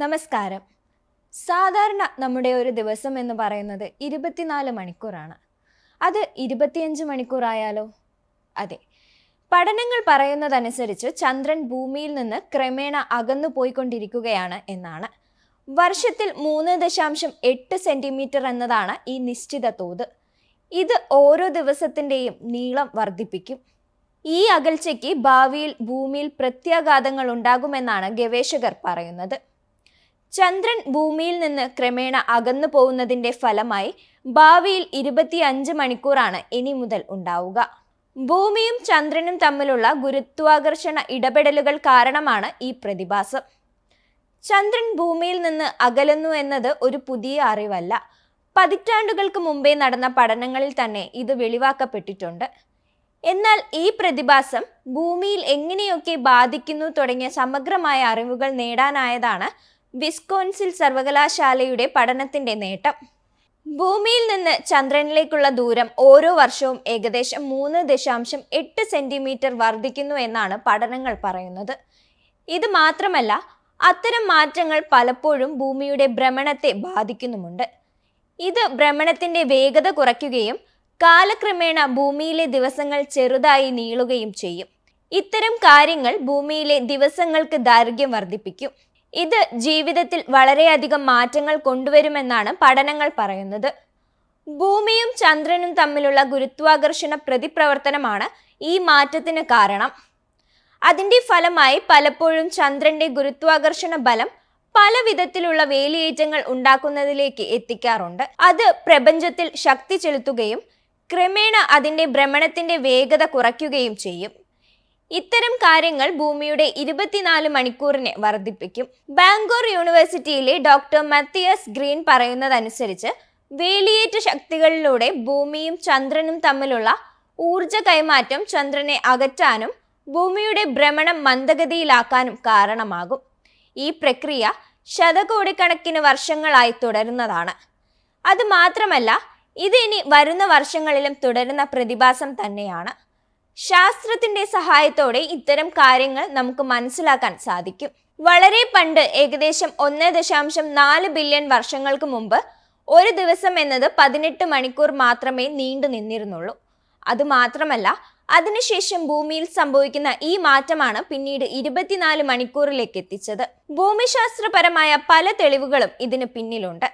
നമസ്കാരം. സാധാരണ നമ്മുടെ ഒരു ദിവസം എന്ന് പറയുന്നത് ഇരുപത്തിനാല് മണിക്കൂറാണ്. അത് ഇരുപത്തിയഞ്ച് മണിക്കൂറായാലോ അതെ. പഠനങ്ങൾ പറയുന്നതനുസരിച്ച് ചന്ദ്രൻ ഭൂമിയിൽ നിന്ന് ക്രമേണ അകന്നു പോയിക്കൊണ്ടിരിക്കുകയാണ് എന്നാണ്. വർഷത്തിൽ മൂന്ന് ദശാംശം എട്ട് സെന്റിമീറ്റർ എന്നതാണ് ഈ നിശ്ചിത തോത്. ഇത് ഓരോ ദിവസത്തിന്റെയും നീളം വർദ്ധിപ്പിക്കും. ഈ അകൽച്ചയ്ക്ക് ഭാവിയിൽ ഭൂമിയിൽ പ്രത്യാഘാതങ്ങൾ ഉണ്ടാകുമെന്നാണ് ഗവേഷകർ പറയുന്നത്. ചന്ദ്രൻ ഭൂമിയിൽ നിന്ന് ക്രമേണ അകന്നു പോകുന്നതിന്റെ ഫലമായി ഭാവിയിൽ ഇരുപത്തിയഞ്ച് മണിക്കൂറാണ് ഇനി മുതൽ ഉണ്ടാവുക. ഭൂമിയും ചന്ദ്രനും തമ്മിലുള്ള ഗുരുത്വാകർഷണ ഇടപെടലുകൾ കാരണമാണ് ഈ പ്രതിഭാസം. ചന്ദ്രൻ ഭൂമിയിൽ നിന്ന് അകലുന്നു എന്നത് ഒരു പുതിയ അറിവല്ല. പതിറ്റാണ്ടുകൾക്ക് മുമ്പേ നടന്ന പഠനങ്ങളിൽ തന്നെ ഇത് വെളിവാക്കപ്പെട്ടിട്ടുണ്ട്. എന്നാൽ ഈ പ്രതിഭാസം ഭൂമിയിൽ എങ്ങനെയൊക്കെ ബാധിക്കുന്നു തുടങ്ങിയ സമഗ്രമായ അറിവുകൾ നേടാനായതാണ് വിസ്കോൻസിൽ സർവകലാശാലയുടെ പഠനത്തിന്റെ നേട്ടം. ഭൂമിയിൽ നിന്ന് ചന്ദ്രനിലേക്കുള്ള ദൂരം ഓരോ വർഷവും ഏകദേശം മൂന്ന് ദശാംശം എട്ട് സെന്റിമീറ്റർ വർദ്ധിക്കുന്നു എന്നാണ് പഠനങ്ങൾ പറയുന്നത്. ഇത് മാത്രമല്ല അത്തരം മാറ്റങ്ങൾ പലപ്പോഴും ഭൂമിയുടെ ഭ്രമണത്തെ ബാധിക്കുന്നുമുണ്ട്. ഇത് ഭ്രമണത്തിന്റെ വേഗത കുറയ്ക്കുകയും കാലക്രമേണ ഭൂമിയിലെ ദിവസങ്ങൾ ചെറുതായി നീളുകയും ചെയ്യും. ഇത്തരം കാര്യങ്ങൾ ഭൂമിയിലെ ദിവസങ്ങൾക്ക് ദൈർഘ്യം വർദ്ധിപ്പിക്കും. ഇത് ജീവിതത്തിൽ വളരെയധികം മാറ്റങ്ങൾ കൊണ്ടുവരുമെന്നാണ് പഠനങ്ങൾ പറയുന്നത്. ഭൂമിയും ചന്ദ്രനും തമ്മിലുള്ള ഗുരുത്വാകർഷണ പ്രതിപ്രവർത്തനമാണ് ഈ മാറ്റത്തിന് കാരണം. അതിന്റെ ഫലമായി പലപ്പോഴും ചന്ദ്രന്റെ ഗുരുത്വാകർഷണ ബലം പല വിധത്തിലുള്ള വേലിയേറ്റങ്ങൾ ഉണ്ടാക്കുന്നതിലേക്ക് എത്തിക്കാറുണ്ട്. അത് പ്രപഞ്ചത്തിൽ ശക്തി ചെലുത്തുകയും ക്രമേണ അതിന്റെ ഭ്രമണത്തിന്റെ വേഗത കുറയ്ക്കുകയും ചെയ്യും. ഇത്തരം കാര്യങ്ങൾ ഭൂമിയുടെ ഇരുപത്തിനാല് മണിക്കൂറിനെ വർദ്ധിപ്പിക്കും. ബാംഗ്ലൂർ യൂണിവേഴ്സിറ്റിയിലെ ഡോക്ടർ മത്തിയസ് ഗ്രീൻ പറയുന്നതനുസരിച്ച് വേലിയേറ്റ ശക്തികളിലൂടെ ഭൂമിയും ചന്ദ്രനും തമ്മിലുള്ള ഊർജ കൈമാറ്റം ചന്ദ്രനെ അകറ്റാനും ഭൂമിയുടെ ഭ്രമണം മന്ദഗതിയിലാക്കാനും കാരണമാകും. ഈ പ്രക്രിയ ശതകോടിക്കണക്കിന് വർഷങ്ങളായി തുടരുന്നതാണ്. അത് മാത്രമല്ല ഇത് ഇനി വരുന്ന വർഷങ്ങളിലും തുടരുന്ന പ്രതിഭാസം തന്നെയാണ്. ശാസ്ത്രത്തിന്റെ സഹായത്തോടെ ഇത്തരം കാര്യങ്ങൾ നമുക്ക് മനസ്സിലാക്കാൻ സാധിക്കും. വളരെ പണ്ട് ഏകദേശം ഒന്ന് ദശാംശം നാല് ബില്യൺ വർഷങ്ങൾക്ക് മുമ്പ് ഒരു ദിവസം എന്നത് പതിനെട്ട് മണിക്കൂർ മാത്രമേ നീണ്ടു നിന്നിരുന്നുള്ളൂ. അതുമാത്രമല്ല അതിനുശേഷം ഭൂമിയിൽ സംഭവിക്കുന്ന ഈ മാറ്റമാണ് പിന്നീട് ഇരുപത്തിനാല് മണിക്കൂറിലേക്ക് എത്തിച്ചത്. ഭൂമിശാസ്ത്രപരമായ പല തെളിവുകളും ഇതിന് പിന്നിലുണ്ട്.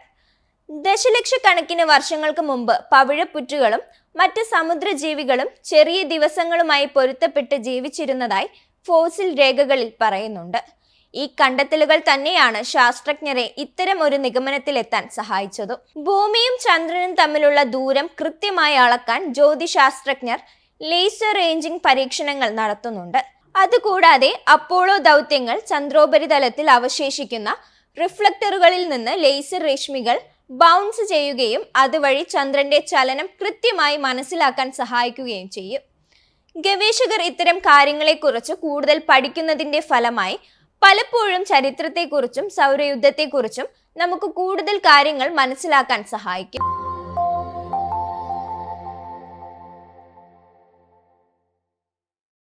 ദശലക്ഷക്കണക്കിന് വർഷങ്ങൾക്ക് മുമ്പ് പവിഴപ്പുറ്റുകളും മറ്റ് സമുദ്രജീവികളും ചെറിയ ദിവസങ്ങളുമായി പൊരുത്തപ്പെട്ട് ജീവിച്ചിരുന്നതായി ഫോസിൽ രേഖകളിൽ പറയുന്നുണ്ട്. ഈ കണ്ടെത്തലുകൾ തന്നെയാണ് ശാസ്ത്രജ്ഞരെ ഇത്തരം ഒരു നിഗമനത്തിലെത്താൻ സഹായിച്ചത്. ഭൂമിയും ചന്ദ്രനും തമ്മിലുള്ള ദൂരം കൃത്യമായി അളക്കാൻ ജ്യോതിശാസ്ത്രജ്ഞർ ലേസർ റേഞ്ചിംഗ് പരീക്ഷണങ്ങൾ നടത്തുന്നുണ്ട്. അതുകൂടാതെ അപ്പോളോ ദൗത്യങ്ങൾ ചന്ദ്രോപരിതലത്തിൽ അവശേഷിക്കുന്ന റിഫ്ലക്ടറുകളിൽ നിന്ന് ലേസർ രശ്മികൾ ബൗൺസ് ചെയ്യുകയും അതുവഴി ചന്ദ്രന്റെ ചലനം കൃത്യമായി മനസ്സിലാക്കാൻ സഹായിക്കുകയും ചെയ്യും. ഗവേഷകർ ഇത്തരം കാര്യങ്ങളെക്കുറിച്ച് കൂടുതൽ പഠിക്കുന്നതിന്റെ ഫലമായി പലപ്പോഴും ചരിത്രത്തെക്കുറിച്ചും സൗരയുദ്ധത്തെക്കുറിച്ചും നമുക്ക് കൂടുതൽ കാര്യങ്ങൾ മനസ്സിലാക്കാൻ സഹായിക്കും.